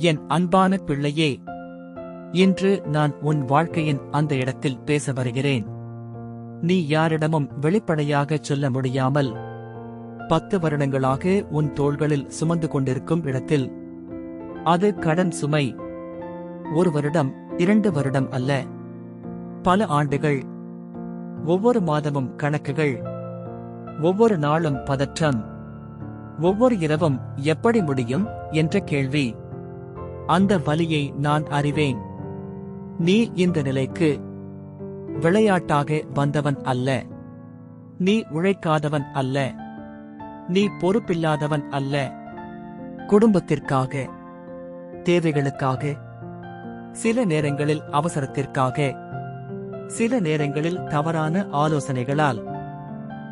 என் அன்பான பிள்ளையே இன்று நான் உன் வாழ்க்கையின் அந்த இடத்தில் பேச வருகிறேன். நீ யாரிடமும் வெளிப்படையாகச் சொல்ல முடியாமல் பத்து வருடங்களாக உன் தோள்களில் சுமந்து கொண்டிருக்கும் இடத்தில் அது கடன் சுமை ஒரு வருடம் இரண்டு வருடம் அல்ல. பல ஆண்டுகள் ஒவ்வொரு மாதமும் கணக்குகள் ஒவ்வொரு நாளும் பதற்றம் ஒவ்வொரு இரவும் எப்படி முடியும் என்ற கேள்வி. அந்த வலியை நான் அறிவேன். நீ இந்த நிலைக்கு விளையாட்டாக வந்தவன் அல்ல. நீ உழைக்காதவன் அல்ல. நீ பொறுப்பில்லாதவன் அல்ல. குடும்பத்திற்காக தேவைகளுக்காக சில நேரங்களில் அவசரத்திற்காக சில நேரங்களில் தவறான ஆலோசனைகளால்.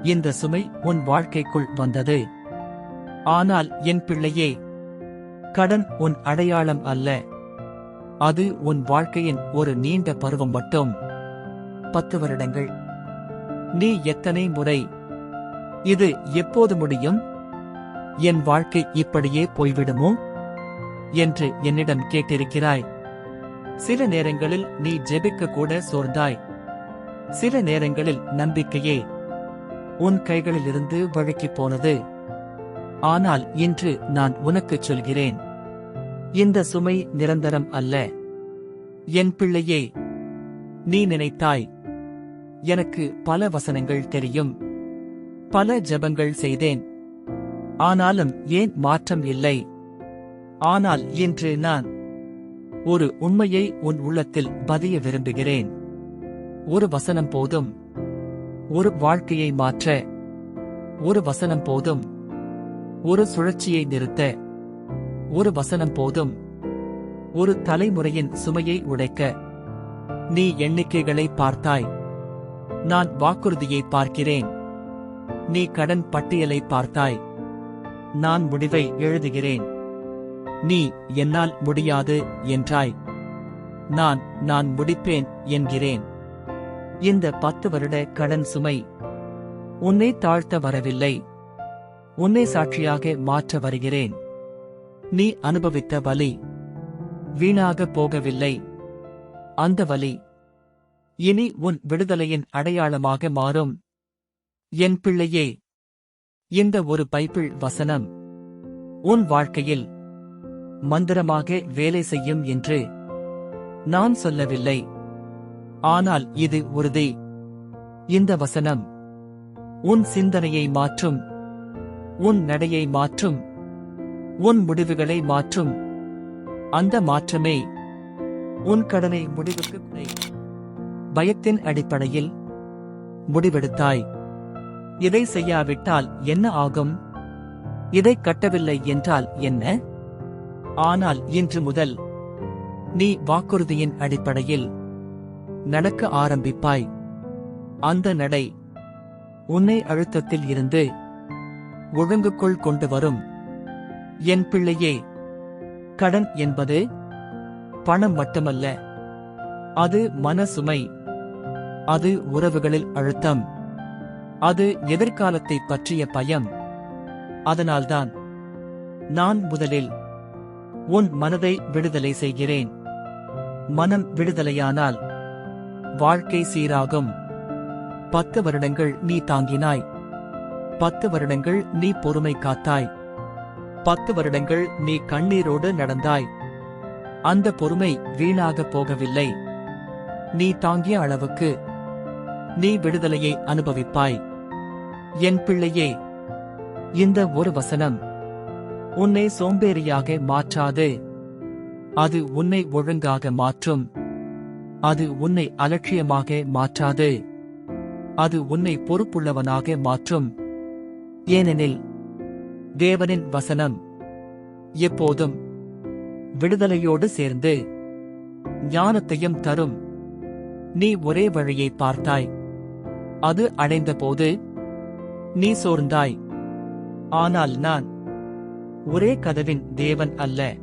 இந்த சுமை உன் வாழ்க்கைக்குள் வந்தது. ஆனால் என் பிள்ளையே கடன் உன் அடையாளம் அல்ல. அது உன் வாழ்க்கையின் ஒரு நீண்ட பருவம் மட்டும். பத்து வருடங்கள். நீ எத்தனை முறை? இது எப்போது முடியும்? என் வாழ்க்கை இப்படியே போய்விடுமோ? என்று என்னிடம் கேட்டிருக்கிறாய். சில நேரங்களில் நீ ஜெபிக்க கூட சோர்ந்தாய். சில நேரங்களில் நம்பிக்கையே உன் கைகளிலிருந்து வழுக்கிப் போனது. ஆனால் இன்று நான் உனக்குச் சொல்கிறேன். இந்த சுமை நிரந்தரம் அல்ல. என் பிள்ளையே நீ நினைத்தாய் எனக்கு பல வசனங்கள் தெரியும். பல ஜெபங்கள் செய்தேன். ஆனாலும் ஏன் மாற்றம் இல்லை? ஆனால் இன்று நான் ஒரு உண்மையை உன் உள்ளத்தில் பதிய விரும்புகிறேன். ஒரு வசனம் போதும். ஒரு வாழ்க்கையை மாற்ற. ஒரு வசனம் போதும். ஒரு சுழற்சியை நிறுத்த. ஒரு வசனம் போதும். ஒரு தலைமுறையின் சுமையை உடைக்க நீ எண்ணிக்கைகளை பார்த்தாய். நான் வாக்குறுதியை பார்க்கிறேன். நீ கடன் பட்டியலை பார்த்தாய். நான் முடிவை எழுதுகிறேன். நீ என்னால் முடியாது என்றாய். நான் நான் முடிப்பேன் என்கிறேன். இந்த பத்து வருட கடன் சுமை உன்னை தாழ்த்த வரவில்லை. உன்னை சாட்சியாக மாற்ற வருகிறேன். நீ அனுபவித்த வலி வீணாக போகவில்லை. அந்த வலி இனி உன் விடுதலையின் அடையாளமாக மாறும். என் பிள்ளையே இந்த ஒரு பைபிள் வசனம் உன் வாழ்க்கையில் மந்திரமாக வேலை செய்யும் என்று நான் சொல்லவில்லை. ஆனால் இது உறுதி. இந்த வசனம் உன் சிந்தனையை மாற்றும் உன் நடையை மாற்றும். உன் முடிவுகளை மாற்றும். அந்த மாற்றமே உன் கடனை முடிவுக்கு குறை பயத்தின் அடிப்படையில் முடிவெடுத்தாய். இதை செய்யாவிட்டால் என்ன ஆகும்? இதை கட்டவில்லை என்றால் என்ன? ஆனால் இன்று முதல் நீ வாக்குறுதியின் அடிப்படையில் நடக்க ஆரம்பிப்பாய். அந்த நடை உன்னை அழுத்தத்தில் இருந்து ஒழுங்குக்குள் கொண்டு வரும். என் பிள்ளையே கடன் என்பது பணம் மட்டுமல்ல. அது மனசுமை அது உறவுகளில் அழுத்தம். அது எதிர்காலத்தை பற்றிய பயம். அதனால்தான் நான் முதலில் உன் மனதை விடுதலை செய்கிறேன். மனம் விடுதலையானால் வாழ்க்கை சீராகும். பத்து வருடங்கள் நீ தாங்கினாய். பத்து வருடங்கள் நீ பொறுமை காத்தாய். பத்து வருடங்கள் நீ கண்ணீரோடு நடந்தாய். அந்த பொறுமை வீணாக போகவில்லை. நீ தாங்கிய அளவுக்கு நீ விடுதலையை அனுபவிப்பாய். என் பிள்ளையே இந்த ஒரு வசனம் உன்னை சோம்பேறியாக மாற்றாது. அது உன்னை ஒழுங்காக மாற்றும். அது உன்னை அலட்சியமாக மாற்றாது. அது உன்னை பொறுப்புள்ளவனாக மாற்றும். ஏனெனில் தேவனின் வசனம். எப்போதும் விடுதலையோடு சேர்ந்து ஞானத்தையும் தரும். நீ ஒரே வழியை பார்த்தாய். அது அடைந்தபோது நீ சோர்ந்தாய். ஆனால் நான் ஒரே கதவின் தேவன் அல்ல.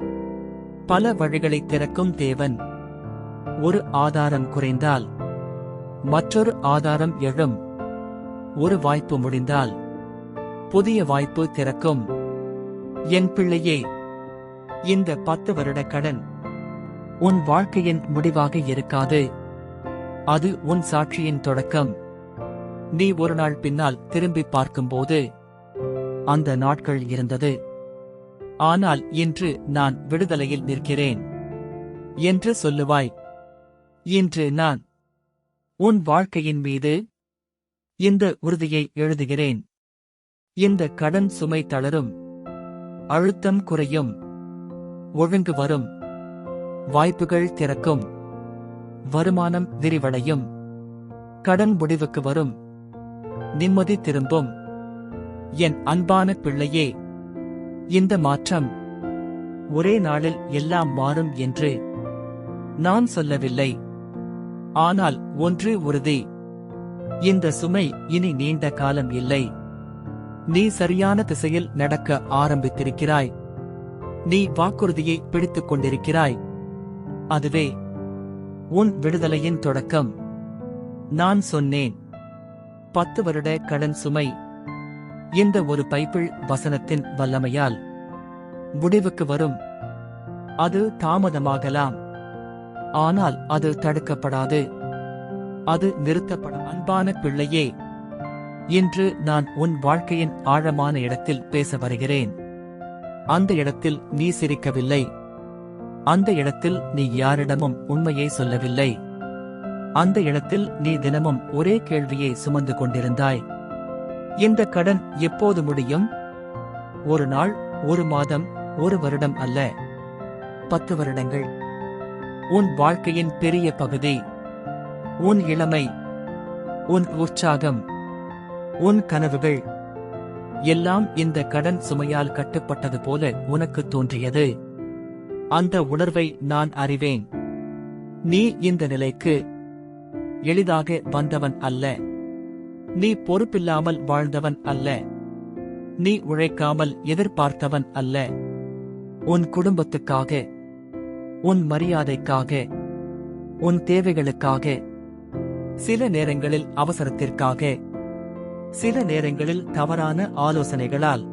பல வழிகளை திறக்கும் தேவன். ஒரு ஆதாரம் குறைந்தால் மற்றொரு ஆதாரம் எழும். ஒரு வாய்ப்பு முடிந்தால் புதிய வாய்ப்பு திறக்கும். என் பிள்ளையே இந்த பத்து வருட கடன் உன் வாழ்க்கையின் முடிவாக இருக்காது. அது உன் சாட்சியின் தொடக்கம். நீ ஒரு நாள் பின்னால் திரும்பி பார்க்கும்போது அந்த நாட்கள் இருந்தது. ஆனால் இன்று நான் விடுதலையில் நிற்கிறேன். என்று சொல்லுவாய். இன்று நான் உன் வாழ்க்கையின் மீது இந்த உறுதியை எழுதுகிறேன். இந்த கடன் சுமை தளரும். அழுத்தம் குறையும். ஒழுங்கு வரும். வாய்ப்புகள் திறக்கும். வருமானம் விரிவடையும். கடன் முடிவுக்கு வரும். நிம்மதி திரும்பும். என் அன்பான பிள்ளையே இந்த மாற்றம் ஒரே நாளில் எல்லாம் மாறும் என்று நான் சொல்லவில்லை. ஆனால் ஒன்று உறுதி. இந்த சுமை இனி நீண்ட காலம் இல்லை. நீ சரியான திசையில் நடக்க ஆரம்பித்திருக்கிறாய். நீ வாக்குறுதியை பிடித்துக் கொண்டிருக்கிறாய். அதுவே உன் விடுதலையின் தொடக்கம். நான் சொன்னேன். பத்து வருட கடன் சுமை. இந்த ஒரு பைப்பிள் வசனத்தின் வல்லமையால் முடிவுக்கு வரும். அது தாமதமாகலாம். ஆனால் அது தடுக்கப்படாது. அது நிறுத்தப்பட அன்பான பிள்ளையே. இன்று நான் உன் வாழ்க்கையின் ஆழமான இடத்தில் பேச வருகிறேன். அந்த இடத்தில் நீ சிரிக்கவில்லை. அந்த இடத்தில் நீ யாரிடமும் உண்மையை சொல்லவில்லை. அந்த இடத்தில் நீ தினமும் ஒரே கேள்வியை சுமந்து கொண்டிருந்தாய். இந்த கடன் எப்போது முடியும்? ஒரு நாள் ஒரு மாதம் ஒரு வருடம் அல்ல. பத்து வருடங்கள். உன் வாழ்க்கையின் பெரிய பகுதி. உன் இளமை. உன் உற்சாகம். உன் கனவுகள். எல்லாம் இந்த கடன் சுமையால் கட்டுப்பட்டது போல உனக்கு தோன்றியது. அந்த உணர்வை நான் அறிவேன். நீ இந்த நிலைக்கு எளிதாக வந்தவன் அல்ல. நீ பொறுப்பில்லாமல் வாழ்ந்தவன் அல்ல. நீ உழைக்காமல் எதிர்பார்த்தவன் அல்ல. உன் குடும்பத்துக்காக உன் மரியாதைக்காக உன் தேவைகளுக்காக சில நேரங்களில் அவசரத்திற்காக சில நேரங்களில் தவறான ஆலோசனைகளால்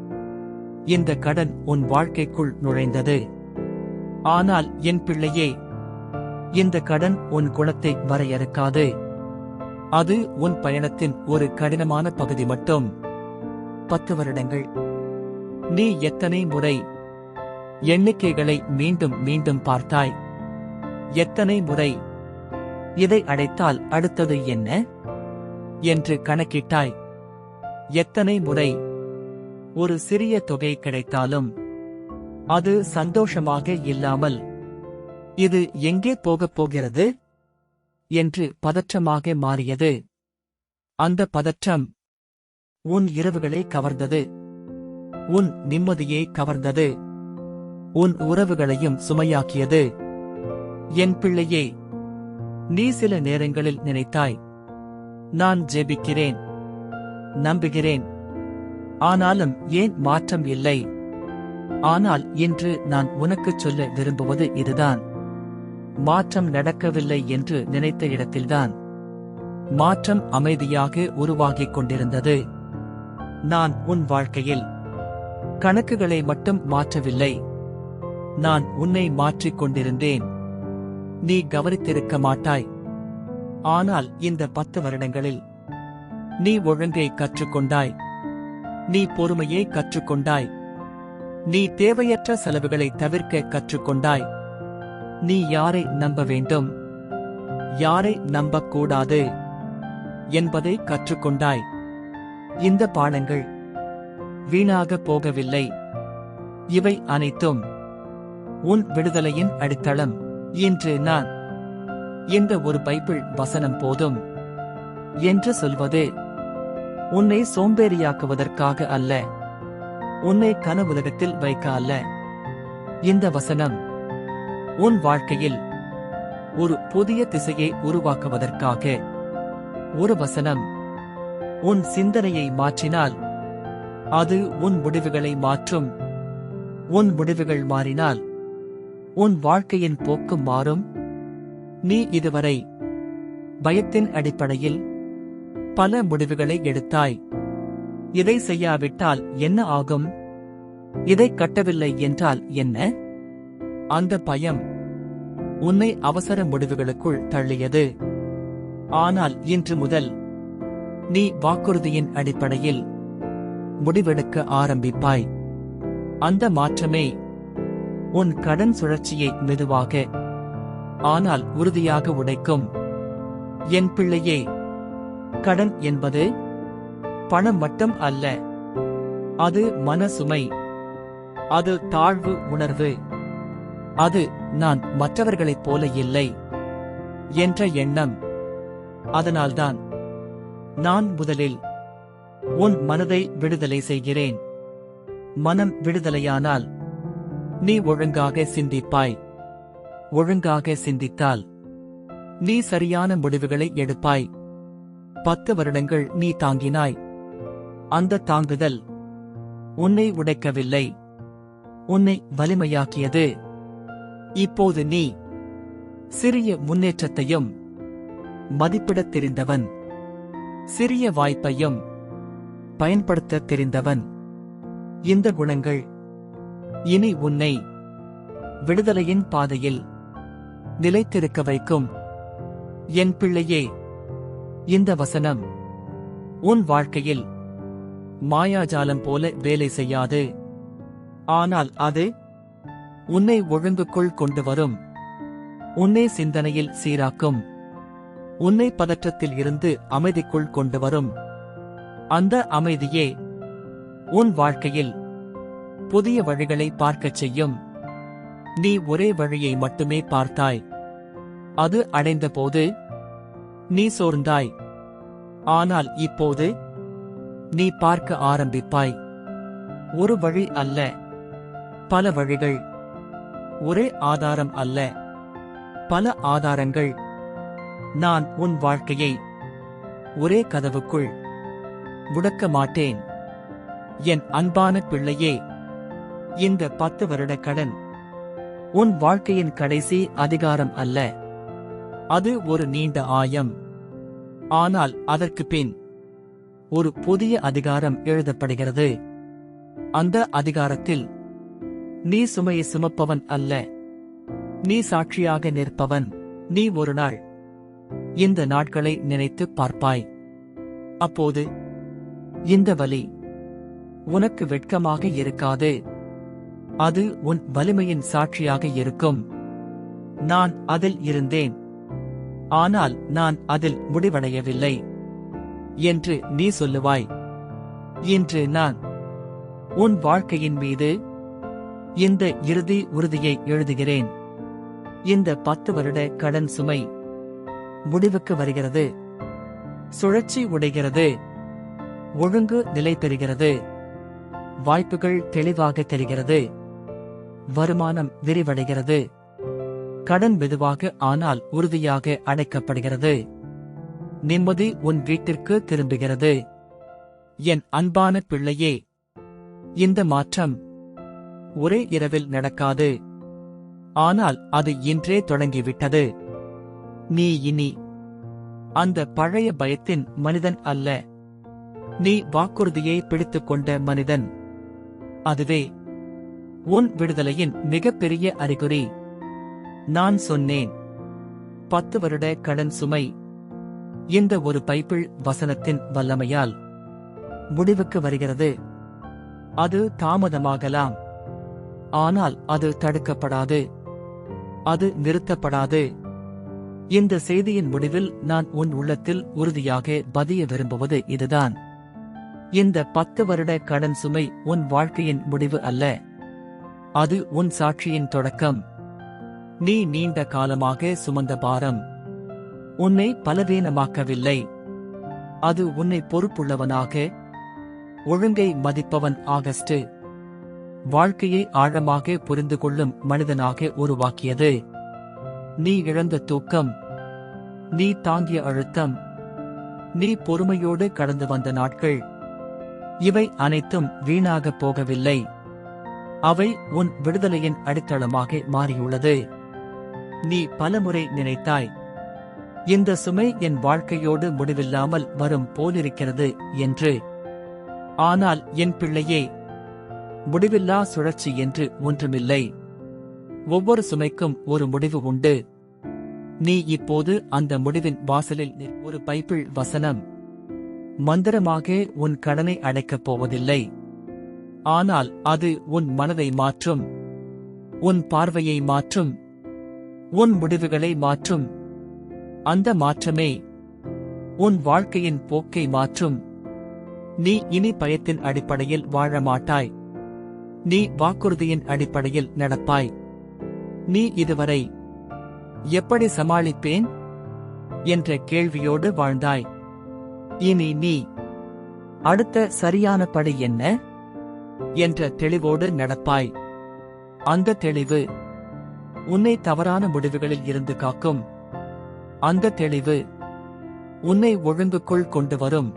இந்த கடன் உன் வாழ்க்கைக்குள் நுழைந்தது. ஆனால் என் பிள்ளையே இந்த கடன் உன் குணத்தை வரையறுக்காது. அது உன் பயணத்தின் ஒரு கடினமான பகுதி மட்டும். பத்து வருடங்கள். நீ எத்தனை முறை எண்ணிக்கைகளை மீண்டும் மீண்டும் பார்த்தாய்? எத்தனை முறை இதை அடைத்தால் அடுத்தது என்ன? என்று கணக்கிட்டாய். எத்தனை முறை ஒரு சிறிய தொகை கிடைத்தாலும் அது சந்தோஷமாக இல்லாமல் இது எங்கே போகப் போகிறது? என்று பதற்றமாக மாறியது. அந்த பதற்றம் உன் இரவுகளை கவர்ந்தது. உன் நிம்மதியை கவர்ந்தது. உன் உறவுகளையும் சுமையாக்கியது. என் பிள்ளையே நீ சில நேரங்களில் நினைத்தாய் நான் ஜெபிக்கிறேன். நம்புகிறேன். ஆனாலும் ஏன் மாற்றம் இல்லை? ஆனால் இன்று நான் உனக்குச் சொல்ல விரும்புவது இதுதான். மாற்றம் நடக்கவில்லை என்று நினைத்த இடத்தில்தான். மாற்றம் அமைதியாக உருவாகிக் கொண்டிருந்தது. நான் உன் வாழ்க்கையில் கணக்குகளை மட்டும் மாற்றவில்லை. நான் உன்னை மாற்றிக் கொண்டிருந்தேன். நீ கவனித்திருக்க மாட்டாய். ஆனால் இந்த பத்து வருடங்களில் நீ ஒழுங்கை கற்றுக்கொண்டாய். நீ பொறுமையை கற்றுக்கொண்டாய். நீ தேவையற்ற செலவுகளை தவிர்க்க கற்றுக்கொண்டாய். நீ யாரை நம்ப வேண்டும்? யாரை நம்பக்கூடாது? என்பதை கற்றுக்கொண்டாய். இந்த பாடங்கள் வீணாக போகவில்லை. இவை அனைத்தும் உன் விடுதலையின் அடித்தளம். இன்று நான் இந்த ஒரு பைபிள் வசனம் போதும். என்று சொல்வது உன்னை சோம்பேறியாக்குவதற்காக அல்ல. உன்னை கனவுலகத்தில் வைக்க அல்ல. இந்த வசனம் உன் வாழ்க்கையில் ஒரு புதிய திசையை உருவாக்குவதற்காக. ஒரு வசனம் உன் சிந்தனையை மாற்றினால் அது உன் முடிவுகளை மாற்றும். உன் முடிவுகள் மாறினால் உன் வாழ்க்கையின் போக்கு மாறும். நீ இதுவரை பயத்தின் அடிப்படையில் பல முடிவுகளை எடுத்தாய். இதை செய்யாவிட்டால் என்ன ஆகும்? இதை கட்டவில்லை என்றால் என்ன? அந்த பயம் உன்னை அவசர முடிவுகளுக்குள் தள்ளியது. ஆனால் இன்று முதல் நீ வாக்குறுதியின் அடிப்படையில் முடிவெடுக்க ஆரம்பிப்பாய். அந்த மாற்றமே உன் கடன் சுழற்சியை மெதுவாக ஆனால் உறுதியாக உடைக்கும். என் பிள்ளையே கடன் என்பது பணம் மட்டும் அல்ல. அது மனசுமை. அது தாழ்வு உணர்வு. அது நான் மற்றவர்களைப் போல இல்லை என்ற எண்ணம். அதனால்தான் நான் முதலில் உன் மனதை விடுதலை செய்கிறேன். மனம் விடுதலையானால் நீ ஒழுங்காக சிந்திப்பாய். ஒழுங்காக சிந்தித்தால் நீ சரியான முடிவுகளை எடுப்பாய். பத்து வருடங்கள் நீ தாங்கினாய். அந்த தாங்குதல் உன்னை உடைக்கவில்லை. உன்னை வலிமையாக்கியது. இப்போது நீ சிறிய முன்னேற்றத்தையும் மதிப்பிடத் தெரிந்தவன். சிறிய வாய்ப்பையும் பயன்படுத்தத் தெரிந்தவன். இந்த குணங்கள் இனி உன்னை விடுதலையின் பாதையில் நிலைத்திருக்க வைக்கும். என் பிள்ளையே இந்த வசனம் உன் வாழ்க்கையில் மாயாஜாலம் போல வேலை செய்யாது. ஆனால் அது உன்னை ஒழுங்குக்குள் கொண்டு வரும். உன்னை சிந்தனையில் சீராக்கும். உன்னை பதற்றத்தில் இருந்து அமைதிக்குள் கொண்டு வரும். அந்த அமைதியே உன் வாழ்க்கையில் புதிய வழிகளை பார்க்கச் செய்யும். நீ ஒரே வழியை மட்டுமே பார்த்தாய். அது அடைந்தபோது நீ சோர்ந்தாய். ஆனால் இப்போது நீ பார்க்க ஆரம்பிப்பாய். ஒரு வழி அல்ல. பல வழிகள். ஒரே ஆதாரம் அல்ல. பல ஆதாரங்கள். நான் உன் வாழ்க்கையை ஒரே கதவுக்குள் முடக்க மாட்டேன். என் அன்பான பிள்ளையே இந்த பத்து வருட கடன் உன் வாழ்க்கையின் கடைசி அதிகாரம் அல்ல. அது ஒரு நீண்ட ஆயம். ஆனால் அதற்கு பின் ஒரு புதிய அதிகாரம் எழுதப்படுகிறது. அந்த அதிகாரத்தில் நீ சுமையை சுமப்பவன் அல்ல. நீ சாட்சியாக நிற்பவன். நீ ஒரு நாள் இந்த நாட்களை நினைத்து பார்ப்பாய். அப்போது இந்த வலி உனக்கு வெட்கமாக இருக்காது. அது உன் வலிமையின் சாட்சியாக இருக்கும். நான் அதில் இருந்தேன். ஆனால் நான் அதில் முடிவடையவில்லை. என்று நீ சொல்லுவாய். இன்று நான் உன் வாழ்க்கையின் மீது இந்த இறுதி உறுதியை எழுதுகிறேன். இந்த பத்து வருட கடன் சுமை முடிவுக்கு வருகிறது. சுழற்சி உடைகிறது. ஒழுங்கு நிலை பெறுகிறது. வாய்ப்புகள் தெளிவாக தெரிகிறது. வருமானம் விரிவடைகிறது. கடன் மெதுவாக ஆனால் உறுதியாக அடைக்கப்படுகிறது. நிம்மதி உன் வீட்டிற்கு திரும்புகிறது. என் அன்பான பிள்ளையே இந்த மாற்றம் ஒரே இரவில் நடக்காது. ஆனால் அது இன்றே தொடங்கிவிட்டது. நீ இனி அந்த பழைய பயத்தின் மனிதன் அல்ல. நீ வாக்குறுதியை பிடித்துக்கொண்ட மனிதன். அதுவே உன் விடுதலையின் மிகப்பெரிய அறிகுறி. நான் சொன்னேன். பத்து வருட கடன் சுமை. இந்த ஒரு பைப்பிள் வசனத்தின் வல்லமையால் முடிவுக்கு வருகிறது. அது தாமதமாகலாம். ஆனால் அது தடுக்கப்படாது. அது நிறுத்தப்படாது. இந்த செய்தியின் முடிவில் நான் உன் உள்ளத்தில் உறுதியாக பதிய விரும்புவது இதுதான். இந்த பத்து வருட கடன் சுமை உன் வாழ்க்கையின் முடிவு அல்ல. அது உன் சாட்சியின் தொடக்கம். நீ நீண்ட காலமாக சுமந்த பாரம் உன்னை பலவீனமாக்கவில்லை. அது உன்னை பொறுப்புள்ளவனாக ஒழுங்கை மதிப்பவன் ஆகஸ்ட். வாழ்க்கையை ஆழமாக புரிந்து கொள்ளும் மனிதனாக உருவாக்கியது. நீ இழந்த தூக்கம் நீ தாங்கிய அழுத்தம் நீ பொறுமையோடு கடந்து வந்த நாட்கள் இவை அனைத்தும் வீணாகப் போகவில்லை. அவை உன் விடுதலையின் அடித்தளமாக மாறியுள்ளது. நீ பலமுறை நினைத்தாய். இந்த சுமை என் வாழ்க்கையோடு முடிவில்லாமல் வரும் போலிருக்கிறது என்று. ஆனால் என் பிள்ளையே முடிவில்லா சுழற்சி என்று ஒன்றுமில்லை. ஒவ்வொரு சுமைக்கும் ஒரு முடிவு உண்டு. நீ இப்போது அந்த முடிவின் வாசலில் ஒரு பைப்பிள் வசனம். மந்திரமாக உன் கடனை அடைக்கப் போவதில்லை. ஆனால் அது உன் மனதை மாற்றும். உன் பார்வையை மாற்றும். உன் முடிவுகளை மாற்றும். அந்த மாற்றமே உன் வாழ்க்கையின் போக்கை மாற்றும். நீ இனி பயத்தின் அடிப்படையில் வாழ மாட்டாய் நீ வாக்குறுதியின் அடிப்படையில் நடப்பாய். நீ இதுவரை எப்படி சமாளிப்பேன்? என்ற கேள்வியோடு வாழ்ந்தாய். இனி நீ அடுத்த சரியான படி என்ன? என்ற தெளிவோடு நடப்பாய். அந்த தெளிவு உன்னை தவறான முடிவுகளில் இருந்து காக்கும். அந்த தெளிவு உன்னை ஒழுங்குக்குள் கொண்டு வரும்.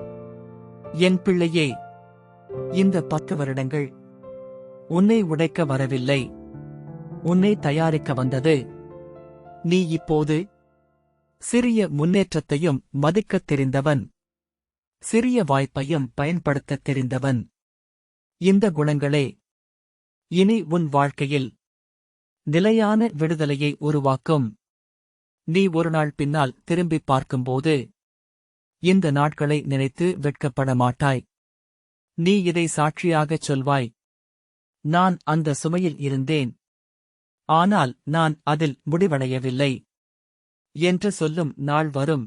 என் பிள்ளையே இந்த பத்து வருடங்கள் உன்னை உடைக்க வரவில்லை. உன்னை தயாரிக்க வந்தது. நீ இப்போது சிறிய முன்னேற்றத்தையும் மதிக்கத் தெரிந்தவன். சிறிய வாய்ப்பையும் பயன்படுத்தத் தெரிந்தவன். இந்த குணங்களே இனி உன் வாழ்க்கையில் நிலையான விடுதலையை உருவாக்கும். நீ ஒரு நாள் பின்னால் திரும்பி பார்க்கும்போது இந்த நாட்களை நினைத்து வெட்கப்பட மாட்டாய் நீ இதை சாட்சியாகச் சொல்வாய். நான் அந்த சுமையில் இருந்தேன். ஆனால் நான் அதில் முடிவடையவில்லை. என்று சொல்லும் நாள் வரும்.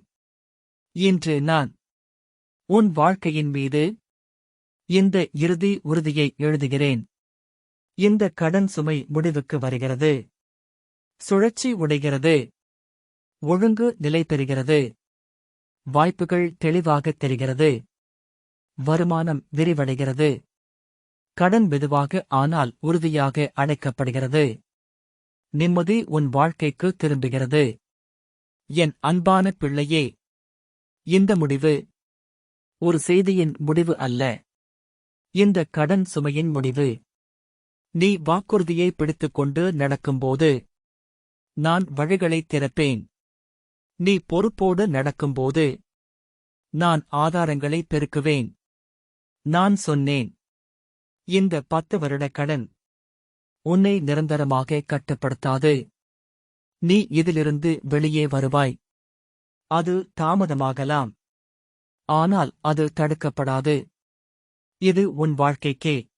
இன்று நான் உன் வாழ்க்கையின் மீது இந்த இறுதி உறுதியை எழுதுகிறேன். இந்த கடன் சுமை முடிவுக்கு வருகிறது. சுழற்சி உடைகிறது. ஒழுங்கு நிலை பெறுகிறது. வாய்ப்புகள் தெளிவாகத் தெரிகிறது. வருமானம் விரிவடைகிறது. கடன் மெதுவாக ஆனால் உறுதியாக அடைக்கப்படுகிறது நிம்மதி உன் வாழ்க்கைக்கு திரும்புகிறது. என் அன்பான பிள்ளையே இந்த முடிவு ஒரு செய்தியின் முடிவு அல்ல. இந்த கடன் சுமையின் முடிவு. நீ வாக்குறுதியை பிடித்துக்கொண்டு நடக்கும்போது நான் வழிகளைத் திறப்பேன். நீ பொறுப்போடு நடக்கும்போது நான் ஆதாரங்களை பெருக்குவேன். நான் சொன்னேன் இந்த பத்து வருட கடன் உன்னை நிரந்தரமாக கட்டுப்படுத்தாது. நீ இதிலிருந்து வெளியே வருவாய். அது தாமதமாகலாம். ஆனால் அது தடுக்கப்படாது. இது உன் வாழ்க்கைக்கே